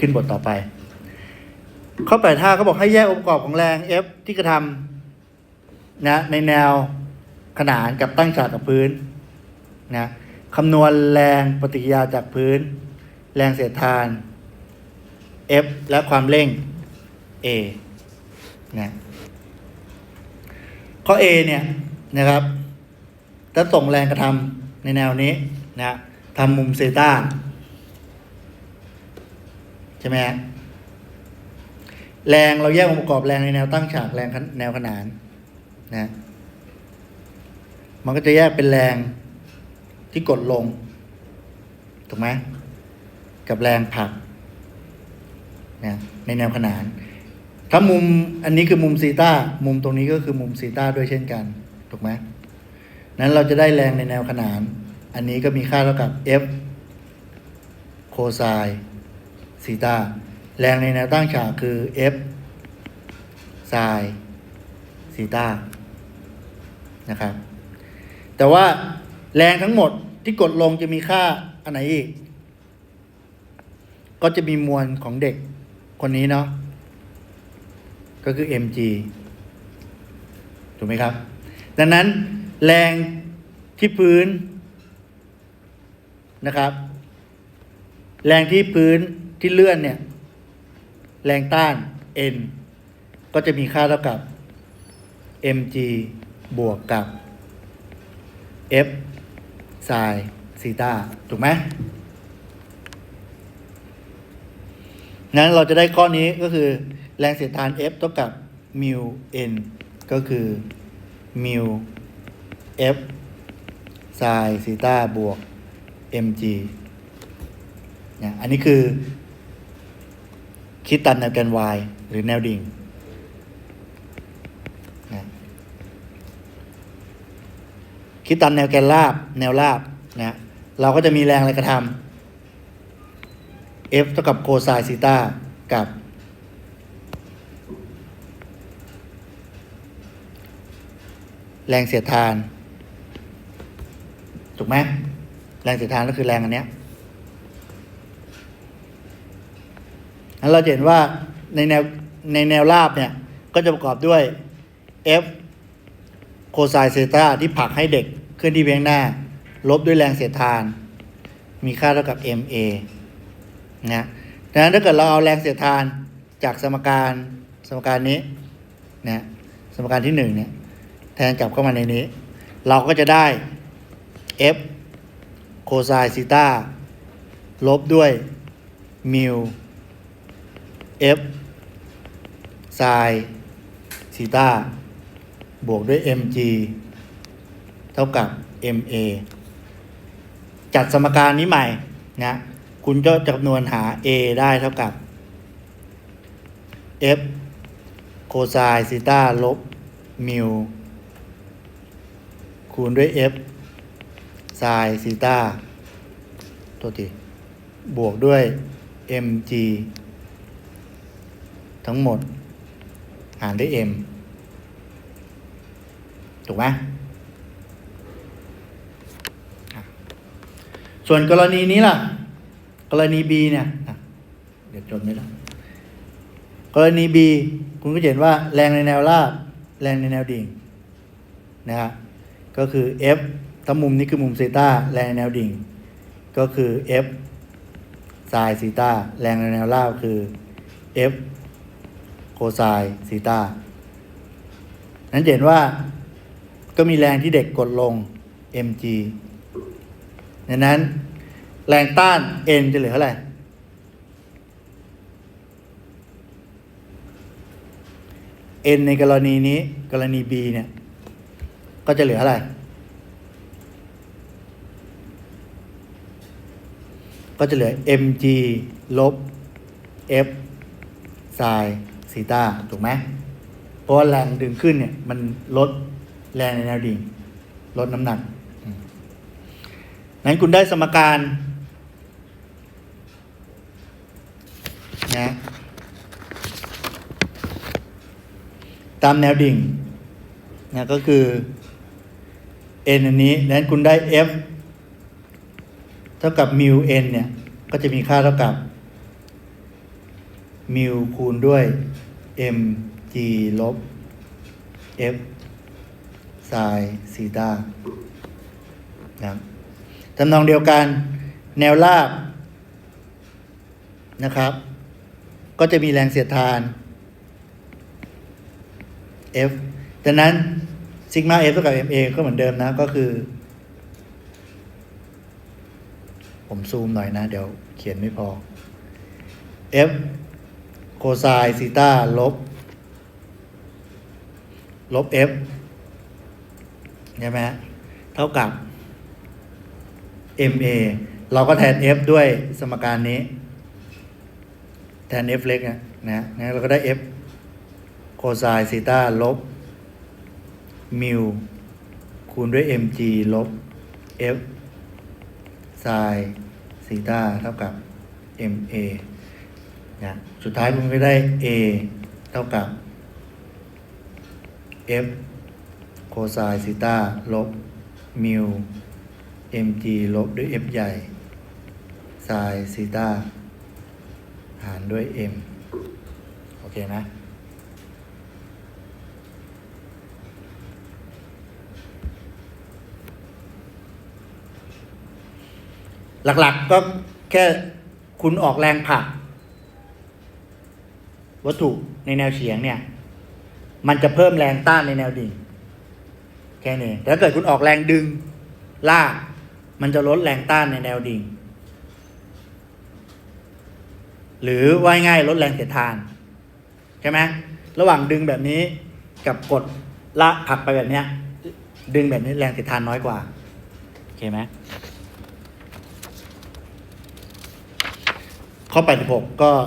ขึ้นบทต่อไป ข้อแปดห้าเขาบอกให้แยกองค์ประกอบของแรง F ที่กระทำนะในแนวขนานกับตั้งฉากกับพื้นนะคำนวณแรงปฏิกิริยาจากพื้น แรงเสียดทาน F และความเร่ง A นะข้อ A เนี่ยนะครับจะส่งแรงกระทำในแนวนี้นะทำมุมเซต้า ใช่ไหมฮะแรงเราแยกองค์ประกอบแรงในแนวตั้งฉากแรงแนวขนานนะมันก็จะแยกเป็นแรงที่กดลง ถูกไหมกับแรงผลักนะในแนวขนาน ถ้ามุมอันนี้คือมุมซีตามุมตรงนี้ก็คือมุมซีตาด้วยเช่นกัน ถูกไหมนั้นเราจะได้แรงในแนวขนาน อันนี้ก็มีค่าเท่ากับ F โคไซ ซีตาแรงในแนวตั้งฉากคือ F ไซซีตานะครับ แต่ว่าแรงทั้งหมดที่กดลงจะมีค่าอันไหนอีก ก็จะมีมวลของเด็กคนนี้เนาะก็คือ mg ถูกไหมครับ ดังนั้นแรงที่พื้นนะครับ แรงที่พื้น ที่เลื่อนเนี่ย แรงต้าน n ก็จะมีค่าเท่ากับ mg บวกกับ f ไซซีตาถูกไหมนั้นเราจะได้ข้อนี้ก็คือแรงเสียดทาน F เท่ากับมิว n ก็คือมิว F ไซซีตาบวก mg เนี่ยอันนี้คือ คิดตามแนวแกน y หรือแนวดิ่งนะคิดตามแนวแกนราบ แนวราบนะเราก็จะมีแรงอะไรกระทำ F เท่ากับโคไซน์ซีตากับ แรงเสียดทาน ถูกไหม แรงเสียดทานก็คือแรงอันเนี้ย นั้นเราจะเห็นว่าในแนวในแนวราบเนี่ยก็จะประกอบด้วย F โคไซเซตาที่ผลักให้เด็กเคลื่อนที่ไปข้างหน้า ลบด้วยแรงเสียดทาน มีค่าเท่ากับ MA นะดังนั้นถ้าเกิดเราเอาแรงเสียดทานจากสมการสมการนี้นะสมการที่หนึ่งเนี่ยแทนกลับเข้ามาในนี้ เราก็จะได้ F โคไซซีตาลบด้วยมิว F ไซซีตาบวกด้วย mg เท่ากับ ma จัดสมการนี้ใหม่นะคุณก็จะคำนวณหา a ได้เท่ากับ f โคไซซีตาลบมิวคูณด้วย f ไซซีตาตัวทีบวกด้วย mg ทั้งหมด หารด้วย m ถูกไหมส่วนกรณีนี้ล่ะ กรณี b เนี่ยเดี๋ยวจดไม่ละกรณี b คุณก็เห็นว่าแรงในแนวราบ แรงในแนวดิ่งนะครับก็คือ f ถ้ามุมนี้คือมุมเซต้าแรงในแนวดิ่ง ก็คือ f ไซน์ซีตาแรงในแนวราบคือ f โคไซซีตานั้นเห็นว่าก็มีแรงที่เด็กกดลง mg ดังนั้น แรงต้าน n จะเหลือเท่าไหร่ n ในกรณีนี้กรณี b เนี่ย ก็จะเหลือเท่าไหร่ ก็จะเหลือ mg ลบ f ไซ ซีตาถูกไหมเพราะว่าแรงดึงขึ้นเนี่ย มันลดแรงในแนวดิ่ง ลดน้ำหนักนั้นคุณได้สมการนะตามแนวดิ่งนะก็คือ n อันนี้นั้นคุณได้ f เท่ากับ mu n เนี่ย ก็จะมีค่าเท่ากับมิวคูณด้วย mg ลบ f ไซน์ซีตานะทำนองเดียวกันแนวราบนะครับ ก็จะมีแรงเสียดทาน F ดังนั้นซิกมา F เท่ากับ MA ก็เหมือนเดิมนะ ก็คือ ผมซูมหน่อยนะ เดี๋ยวเขียนไม่พอ F โคไซน์ซีตาลบ ลบ F ใช่ไหมฮะเท่ากับ MA เราก็แทน F ด้วยสมการนี้ แทน F เล็กนะนะงั้นเราก็ได้ F โคไซน์ซีตาลบมิวคูณด้วย mg ลบ f ไซน์ซีตาเท่ากับ ma นะสุดท้ายคุณก็ได้ a เท่ากับ f โคไซน์ซีตาลบมิว mg ลบด้วย f ใหญ่ไซน์ซีตาหารด้วย m โอเคนะหลักๆก็แค่คุณออกแรงผลัก วัตถุในแนวเฉียงเนี่ย มันจะเพิ่มแรงต้านในแนวดิ่งแค่นี้แต่ถ้าเกิดคุณออกแรงดึงลากมันจะลดแรงต้านในแนวดิ่ง หรือว่ายง่ายลดแรงเสียดทาน ใช่ไหมระหว่างดึงแบบนี้กับกดลากผักไปแบบเนี้ย ดึงแบบนี้แรงเสียดทานน้อยกว่า โอเคไหมข้อ86ก็